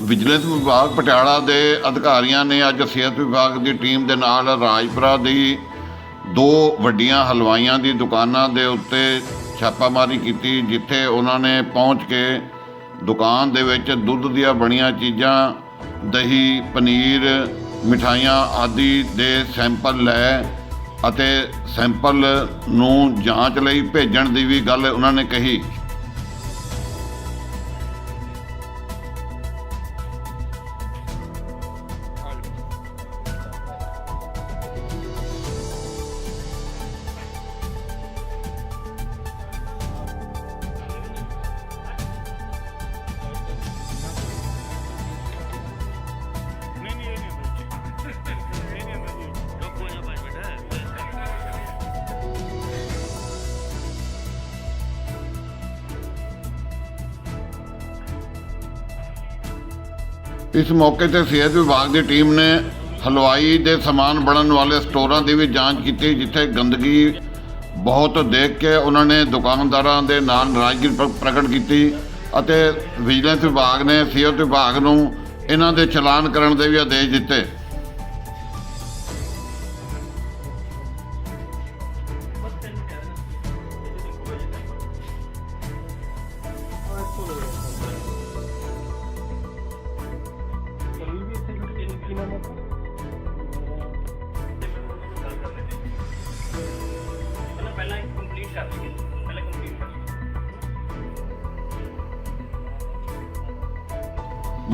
Vigilance ਵਿਭਾਗ ਪਟਿਆਲਾ ਦੇ ਅਧਿਕਾਰੀਆਂ ਨੇ ਅੱਜ ਸਿਹਤ ਵਿਭਾਗ ਦੀ ਟੀਮ ਦੇ ਨਾਲ ਰਾਜਪੁਰਾ ਦੀ ਦੋ ਵੱਡੀਆਂ ਹਲਵਾਈਆਂ ਦੀ ਦੁਕਾਨਾਂ ਦੇ ਉੱਤੇ ਛਾਪਾਮਾਰੀ ਕੀਤੀ, ਜਿੱਥੇ ਉਹਨਾਂ ਨੇ ਪਹੁੰਚ ਕੇ ਦੁਕਾਨ ਦੇ ਵਿੱਚ ਦੁੱਧ ਦੀਆਂ ਬਣੀਆਂ ਚੀਜ਼ਾਂ, ਦਹੀਂ, ਪਨੀਰ, ਮਿਠਾਈਆਂ ਆਦਿ ਦੇ ਸੈਂਪਲ ਲੈ ਅਤੇ ਸੈਂਪਲ ਨੂੰ ਜਾਂਚ ਲਈ ਭੇਜਣ ਦੀ ਵੀ ਗੱਲ ਉਹਨਾਂ ਨੇ ਕਹੀ। ਇਸ ਮੌਕੇ ਤੇ ਸਿਹਤ ਵਿਭਾਗ ਦੀ ਟੀਮ ਨੇ ਹਲਵਾਈ ਦੇ ਸਮਾਨ ਬਣਨ ਵਾਲੇ ਸਟੋਰਾਂ ਦੀ ਵੀ ਜਾਂਚ ਕੀਤੀ, ਜਿੱਥੇ ਗੰਦਗੀ ਬਹੁਤ ਦੇਖ ਕੇ ਉਹਨਾਂ ਨੇ ਦੁਕਾਨਦਾਰਾਂ ਦੇ ਨਾਲ ਨਾਰਾਜ਼ਗੀ ਪ੍ਰਗਟ ਕੀਤੀ ਅਤੇ ਵਿਜੀਲੈਂਸ ਵਿਭਾਗ ਨੇ ਸਿਹਤ ਵਿਭਾਗ ਨੂੰ ਇਹਨਾਂ ਦੇ ਚਲਾਨ ਕਰਨ ਦੇ ਵੀ ਆਦੇਸ਼ ਦਿੱਤੇ। ਪਹਿਲਾਂ ਪਹਿਲਾਂ ਕੰਪਲੀਟ ਕਰ ਲਈਏ ਪਹਿਲਾਂ ਕੰਪਲੀਟ ਕਰ ਲਈਏ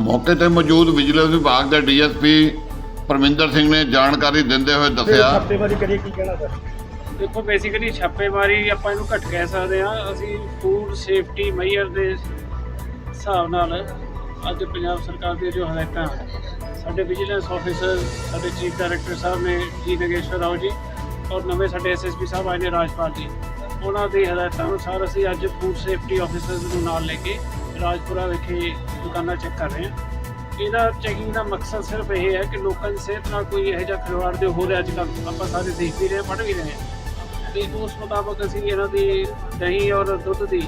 ਮੌਕੇ ਤੇ ਮੌਜੂਦ ਵਿਜੀਲੈਂਸ ਵਿਭਾਗ ਦੇ ਡੀਐਸਪੀ ਪਰਮਿੰਦਰ ਸਿੰਘ ਨੇ ਜਾਣਕਾਰੀ ਦਿੰਦੇ ਹੋਏ ਦੱਸਿਆ। ਛਾਪੇਮਾਰੀ ਕਰੀਏ ਕੀ ਕਹਿਣਾ ਸਰ? ਦੇਖੋ ਬੇਸਿਕਲੀ ਛਾਪੇਮਾਰੀ ਆਪਾਂ ਇਹਨੂੰ ਘੱਟ ਕਹਿ ਸਕਦੇ ਹਾਂ। ਅਸੀਂ ਫੂਡ ਸੇਫਟੀ ਮੈਯਰ ਦੇ ਹਿਸਾਬ ਨਾਲ ਅੱਜ ਪੰਜਾਬ ਸਰਕਾਰ ਦੀਆਂ ਜੋ ਹਦਾਇਤਾਂ ਸਾਡੇ ਵਿਜੀਲੈਂਸ ਆਫੀਸਰ ਸਾਡੇ ਚੀਫ ਡਾਇਰੈਕਟਰ ਸਾਹਿਬ ਨੇ ਜੀ ਨਗੇਸ਼ਵਰ ਰਾਓ ਜੀ ਔਰ ਨਵੇਂ ਸਾਡੇ ਐਸਐਸਪੀ ਸਾਹਿਬ ਆਏ ਨੇ ਰਾਜਪਾਲ ਜੀ। ਉਹਨਾਂ ਦੀ ਹਦਾਇਤਾਂ ਅਨੁਸਾਰ ਅਸੀਂ ਅੱਜ ਫੂਡ ਸੇਫਟੀ ਆਫੀਸਰਸ ਨੂੰ ਨਾਲ ਲੈ ਕੇ ਰਾਜਪੁਰਾ ਵਿਖੇ ਦੁਕਾਨਾਂ ਚੈੱਕ ਕਰ ਰਹੇ ਹਾਂ। ਇਹਦਾ ਚੈਕਿੰਗ ਦਾ ਮਕਸਦ ਸਿਰਫ ਇਹ ਹੈ ਕਿ ਲੋਕਾਂ ਦੀ ਸਿਹਤ ਨਾਲ ਕੋਈ ਇਹੋ ਜਿਹਾ ਖਿਲਵਾੜ ਦੇ ਹੋ ਰਿਹਾ ਅੱਜ ਕੱਲ੍ਹ ਆਪਾਂ ਸਾਰੇ ਦੇਖ ਵੀ ਰਹੇ ਹਾਂ, ਪੜ੍ਹ ਵੀ ਰਹੇ ਹਾਂ। ਤੇ ਉਸ ਮੁਤਾਬਕ ਅਸੀਂ ਇਹਨਾਂ ਦੀ ਦਹੀਂ ਔਰ ਦੁੱਧ ਦੀ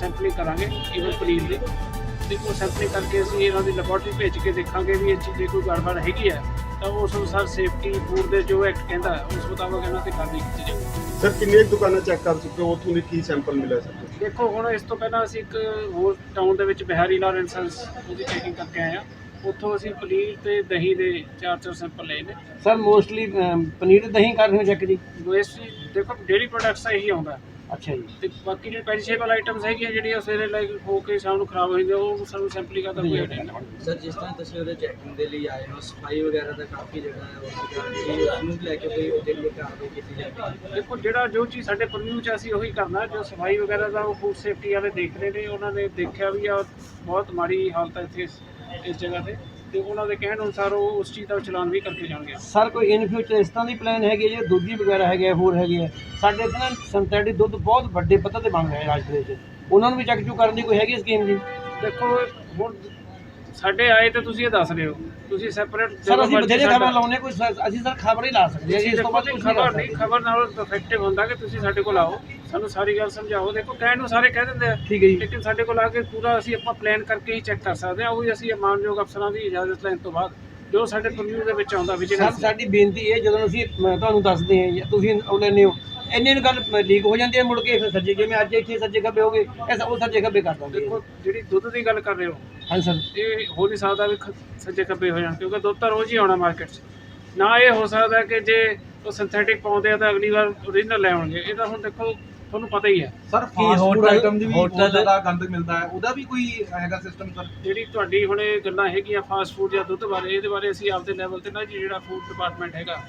ਸੈਂਪਲਿੰਗ ਕਰਾਂਗੇ ਇਵਨ ਪਨੀਰ ਦੀ। ਤੇ ਉਹ ਸੈਂਪਲਿੰਗ ਕਰਕੇ ਅਸੀਂ ਇਹਨਾਂ ਦੀ ਲੈਬੋਰਟਰੀ ਭੇਜ ਕੇ ਦੇਖਾਂਗੇ ਵੀ ਇਹ 'ਚ ਜੇ ਕੋਈ ਗੜਬੜ ਹੈਗੀ ਹੈ ਤਾਂ ਉਸ ਅਨੁਸਾਰ ਸੇਫਟੀ ਫੂਡ ਦੇ ਜੋ ਐਕਟ ਕਹਿੰਦਾ ਉਸ ਮੁਤਾਬਕ ਇਹਨਾਂ ਤੇ ਕਾਰਵਾਈ ਕੀਤੀ ਜਾਵੇਗੀ ਸਰ ਕਿੰਨੀਆਂ ਦੁਕਾਨਾਂ ਚੈੱਕ ਕਰ ਚੁੱਕੇ ਹੋ? ਉੱਥੋਂ ਦੀ ਕੀ ਸੈਂਪਲ ਮਿਲਿਆ ਸਰ? ਦੇਖੋ ਹੁਣ ਇਸ ਤੋਂ ਪਹਿਲਾਂ ਅਸੀਂ ਇੱਕ ਹੋਰ ਟਾਊਨ ਦੇ ਵਿੱਚ ਬਿਹਾਰੀ ਲਾਰੈਂਸਸ ਉਹਦੀ ਚੈਕਿੰਗ ਕਰਕੇ ਆਏ ਆ ਉੱਥੋਂ ਅਸੀਂ ਪਨੀਰ ਤੇ ਦਹੀਂ ਦੇ ਚਾਰ ਚਾਰ ਸੈਂਪਲ ਲਏ ਨੇ। ਸਰ ਮੋਸਟਲੀ ਪਨੀਰ ਤੇ ਦਹੀਂ ਕਰ ਰਹੇ ਹੋ ਚੈੱਕ ਜੀ? ਵੇਸਟ ਦੇਖੋ ਡੇਰੀ ਪ੍ਰੋਡਕਟਸ ਦਾ ਇਹੀ ਆਉਂਦਾ। ਅੱਛਾ ਜੀ। ਤੇ ਬਾਕੀ ਜਿਹੜੇ ਪੈਰੀਸ਼ੇਬਲ ਆਈਟਮਸ ਹੈਗੀਆਂ ਜਿਹੜੀਆਂ ਸਵੇਰੇ ਲਾਈਕ ਹੋ ਕੇ ਸ਼ਾਮ ਨੂੰ ਖਰਾਬ ਹੋ ਜਾਂਦੀਆਂ ਉਹ ਸਾਨੂੰ ਸੈਂਪਲਿੰਗ ਕਰਦਾ ਕੋਈ ਆਈਡੀਆ ਨਹੀਂ। ਸਰ ਜਿਸ ਤਰ੍ਹਾਂ ਤੁਸੀਂ ਉਹਦੇ ਚੈਕਿੰਗ ਦੇ ਲਈ ਆਏ ਹੋ ਸਫ਼ਾਈ ਵਗੈਰਾ ਦਾ ਕਾਫੀ ਜਿਹੜਾ ਹੈ ਉਹ ਸੀਗਾ। ਕਿ ਉਸ ਨੂੰ ਲੈ ਕੇ ਕੋਈ ਲਈ ਕਾਰਵਾਈ ਕੀਤੀ ਜਾਵੇ ਦੇਖੋ ਜਿਹੜਾ ਜੋ ਚੀਜ਼ ਸਾਡੇ ਪਰਮਿਊ ਚ ਅਸੀਂ ਉਹੀ ਕਰਨਾ ਜੋ ਸਫ਼ਾਈ ਵਗੈਰਾ ਦਾ ਉਹ ਫੂਡ ਸੇਫਟੀ ਵਾਲੇ ਦੇਖ ਰਹੇ ਨੇ ਉਹਨਾਂ ਨੇ ਦੇਖਿਆ ਵੀ ਆ ਬਹੁਤ ਮਾੜੀ ਹਾਲਤ ਹੈ ਇੱਥੇ। ਇਸ ਜਗ੍ਹਾ ਤੇ ਤੇ ਉਹਨਾਂ ਦੇ ਕਹਿਣ ਅਨੁਸਾਰ ਉਹ ਉਸ ਚੀਜ਼ ਦਾ ਚਲਾਨ ਵੀ ਕਰਕੇ ਜਾਣਗੇ। ਸਰ ਕੋਈ ਇਨ ਫਿਊਚਰ ਇਸ ਤਰ੍ਹਾਂ ਦੀ ਪਲਾਨ ਹੈਗੀ ਹੈ ਜੇ ਦੁੱਧੀ ਵਗੈਰਾ ਹੈਗੇ ਹੋਰ ਹੈਗੇ ਆ ਸਾਡੇ ਇੱਥੇ ਨਾ ਸਿੰਥੈਟਿਕ ਦੁੱਧ ਬਹੁਤ ਵੱਡੇ ਪੱਧਰ ਤੇ ਬਣ ਰਿਹਾ ਰਾਜਪੁਰੇ 'ਚ ਉਹਨਾਂ ਨੂੰ ਵੀ ਚੈੱਕ ਚੁੱਕ ਕਰਨ ਦੀ ਕੋਈ ਹੈਗੀ ਸਕੀਮ ਜੀ? ਦੇਖੋ ਹੁਣ ਸਾਡੇ ਆਏ ਤੇ ਤੁਸੀਂ ਇਹ ਦੱਸ ਰਹੇ ਹੋ। ਤੁਸੀਂ ਸੈਪਰੇਟ ਸਰ ਅਸੀਂ ਬਥੇਰੇ ਖਬਰ ਲਾਉਨੇ ਕੋਈ ਅਸੀਂ ਸਰ ਖਬਰ ਹੀ ਲਾ ਸਕਦੇ ਹਾਂ ਜੀ ਇਸ ਤੋਂ ਬਾਅਦ ਖਬਰ ਨਹੀਂ ਖਬਰ ਨਾਲ ਇਫੈਕਟਿਵ ਹੁੰਦਾ ਕਿ ਤੁਸੀਂ ਸਾਡੇ ਕੋਲ ਆਓ। ਸਾਨੂੰ ਸਾਰੀ ਗੱਲ ਸਮਝਾਓ। ਦੇਖੋ ਕਹਿਣ ਨੂੰ ਸਾਰੇ ਕਹਿ ਦਿੰਦੇ ਆ। ਠੀਕ ਹੈ ਜੀ। ਲੇਕਿਨ ਸਾਡੇ ਕੋਲ ਆ ਕੇ ਪੂਰਾ ਅਸੀਂ ਆਪਾਂ ਪਲਾਨ ਕਰਕੇ ਹੀ ਚੈੱਕ ਕਰ ਸਕਦੇ ਹਾਂ ਉਹ ਵੀ ਅਸੀਂ ਮਾਨਯੋਗ ਅਫਸਰਾਂ ਦੀ ਇਜਾਜ਼ਤ ਲੈਣ ਤੋਂ ਬਾਅਦ ਜੋ ਸਾਡੇ ਪਰਮਿਊ ਦੇ ਵਿੱਚ ਆਉਂਦਾ ਵਿਜੀਲੈਂਸ ਸਾਡੀ ਬੇਨਤੀ ਇਹ ਜਦੋਂ ਅਸੀਂ ਤੁਹਾਨੂੰ ਦੱਸਦੇ ਹਾਂ ਜਾਂ ਤੁਸੀਂ ਉਹ ਲੈਂਦੇ ਹੋ ਇੰਨੇ ਨੂੰ ਗੱਲ ਲੀਕ ਹੋ ਜਾਂਦੀ ਹੈ ਮੁੜ ਕੇ ਫਿਰ ਸੱਜੇ ਜਿਵੇਂ ਅੱਜ ਇੱਥੇ ਸੱਜੇ ਖੱਬੇ ਹੋਗੇ ਐਸਾ ਉਹ ਸੱਜੇ ਖੱਬੇ ਕਰ ਦਿੰਦੇ ਦੇਖੋ ਜਿਹੜੀ ਦੁੱਧ ਦੀ ਗੱਲ ਕਰ ਰਹੇ ਹੋ ਹਾਂਜੀ ਸਰ। ਇਹ ਹੋ ਨਹੀਂ ਸਕਦਾ ਵੀ ਸੱਜੇ ਖੱਬੇ ਹੋ ਜਾਣ ਕਿਉਂਕਿ ਦੁੱਧ ਤਾਂ ਰੋਜ਼ ਹੀ ਆਉਣਾ ਮਾਰਕੀਟ 'ਚ। ਨਾ ਇਹ ਹੋ ਸਕਦਾ ਕਿ ਜੇ ਉਹ ਸਿੰਥੈਟਿਕ ਪਾਉਂਦੇ ਆ ਤਾਂ ਅਗਲੀ ਵਾਰ ਓਰੀਜਨਲ ਲੈ ਆਉਣਗੇ। ਇਹ ਤਾਂ ਹੁਣ ਦੇਖੋ ਤੁਹਾਨੂੰ ਪਤਾ ਹੀ ਹੈ। ਸਰ ਫਾਸਟ ਫੂਡ ਆਈਟਮ ਦੀ ਵੀ ਬਹੁਤ ਜ਼ਿਆਦਾ ਗੰਦ ਮਿਲਦਾ ਹੈ। ਉਹਦਾ ਵੀ ਕੋਈ ਹੈਗਾ ਸਿਸਟਮ ਸਰ? ਜਿਹੜੀ ਤੁਹਾਡੀ ਹੁਣ ਇਹ ਗੱਲਾਂ ਹੈਗੀਆਂ ਫਾਸਟ ਫੂਡ ਜਾਂ ਦੁੱਧ ਬਾਰੇ ਇਹਦੇ ਬਾਰੇ ਅਸੀਂ ਆਪਦੇ ਲੈਵਲ ਤੇ ਨਾ ਜਿਹੜਾ ਫੂਡ ਡਿਪਾਰਟਮੈਂਟ ਹੈਗਾ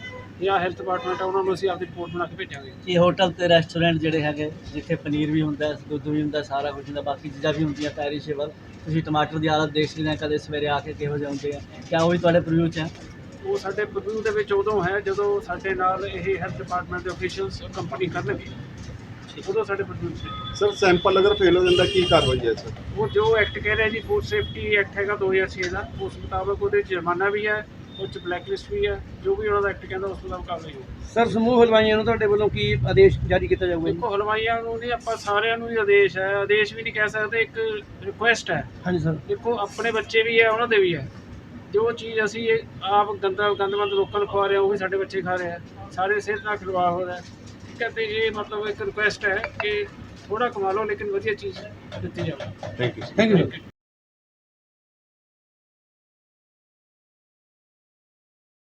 ਜਾਂ ਹੈਲਥ ਡਿਪਾਰਟਮੈਂਟ ਹੈ ਉਹਨਾਂ ਨੂੰ ਅਸੀਂ ਆਪਦੀ ਰਿਪੋਰਟ ਬਣਾ ਕੇ ਭੇਜਾਂਗੇ। ਇਹ ਹੋਟਲ ਤੇ ਰੈਸਟੋਰੈਂਟ ਜਿਹੜੇ ਹੈਗੇ ਜਿੱਥੇ ਪਨੀਰ ਵੀ ਹੁੰਦਾ ਹੈ ਦੁੱਧ ਵੀ ਹੁੰਦਾ ਸਾਰਾ ਕੁਝ ਹੁੰਦਾ ਬਾਕੀ ਚੀਜ਼ਾਂ ਵੀ ਹੁੰਦੀਆਂ ਪੈਰੀਸ਼ੇਬਲ ਤੁਸੀਂ ਟਮਾਟਰ ਦੀ ਹਾਲਤ ਦੇਖ ਸਕਦੇ ਕਦੇ ਸਵੇਰੇ ਆ ਕੇ ਕਿਹੋ ਜਿਹੇ ਹੁੰਦੇ ਆ। ਕਿਆ ਉਹ ਵੀ ਤੁਹਾਡੇ ਪ੍ਰੀਵਿਊ ਚ ਹੈ? ਉਹ ਸਾਡੇ ਪ੍ਰਵਿਊ ਦੇ ਵਿੱਚ ਉਦੋਂ ਹੈ ਜਦੋਂ ਸਾਡੇ ਨਾਲ ਇਹ ਹੈਲਥ ਡਿਪਾਰਟਮੈਂਟ ਦੇ ਅਫੀਸ਼ੀਅਲਸ ਕੰਪਨੀ ਕਰਨਗੇ। ਉਦੋਂ ਸਾਡੇ ਪ੍ਰਵਿਊ 'ਚ ਸਰ ਸੈਂਪਲ ਅਗਰ ਫੇਲ ਹੋ ਜਾਂਦਾ ਕੀ ਕਾਰਵਾਈ ਹੈ ਸਰ? ਉਹ ਜੋ ਐਕਟ ਕਹਿ ਰਿਹਾ ਜੀ ਫੂਡ ਸੇਫਟੀ ਐਕਟ ਹੈਗਾ 2006 ਦਾ ਉਸ ਮੁਤਾਬਕ ਉਹਦੇ 'ਚ ਜੁਰਮਾਨਾ ਵੀ ਹੈ ਉਹ 'ਚ ਬਲੈਕ ਲਿਸਟ ਵੀ ਹੈ ਜੋ ਵੀ ਉਹਨਾਂ ਦਾ ਐਕਟ ਕਹਿੰਦਾ ਉਸ ਮੁਤਾਬਕ ਕਾਰਵਾਈ ਹੋਊਗੀ। ਸਰ ਸਮੂਹ ਹਲਵਾਈਆਂ ਨੂੰ ਤੁਹਾਡੇ ਵੱਲੋਂ ਕੀ ਆਦੇਸ਼ ਜਾਰੀ ਕੀਤਾ ਜਾਊਗਾ ਜੀ? ਦੇਖੋ ਹਲਵਾਈਆਂ ਨੂੰ ਨਹੀਂ ਆਪਾਂ ਸਾਰਿਆਂ ਨੂੰ ਹੀ ਆਦੇਸ਼ ਹੈ। ਆਦੇਸ਼ ਵੀ ਨਹੀਂ ਕਹਿ ਸਕਦੇ ਇੱਕ ਰਿਕੁਐਸਟ ਹੈ। ਹਾਂਜੀ ਸਰ। ਦੇਖੋ ਆਪਣੇ ਬੱਚੇ ਵੀ ਹੈ ਉਹਨਾਂ ਦੇ ਵੀ ਹੈ। ਜੋ ਚੀਜ਼ ਅਸੀਂ ਇਹ ਆਪ ਗੰਦਾ ਗੰਦਮੰਦ ਲੋਕਾਂ ਨੂੰ ਖਵਾ ਰਹੇ ਹਾਂ ਉਹ ਵੀ ਸਾਡੇ ਬੱਚੇ ਖਾ ਰਹੇ ਆ। ਸਾਰੇ ਸਿਹਤ ਨਾਲ ਖਿਲਵਾੜ ਹੋ ਰਿਹਾ। ਹੈ ਠੀਕ ਹੈ ਤੇ ਇਹ ਮਤਲਬ ਇੱਕ ਰਿਕੁਐਸਟ ਹੈ ਕਿ ਥੋੜਾ ਕਮਾ ਲਓ ਲੇਕਿਨ ਵਧੀਆ ਚੀਜ਼ ਦਿੱਤੀ ਜਾਵੇ ਥੈਂਕ ਯੂ ਸਰ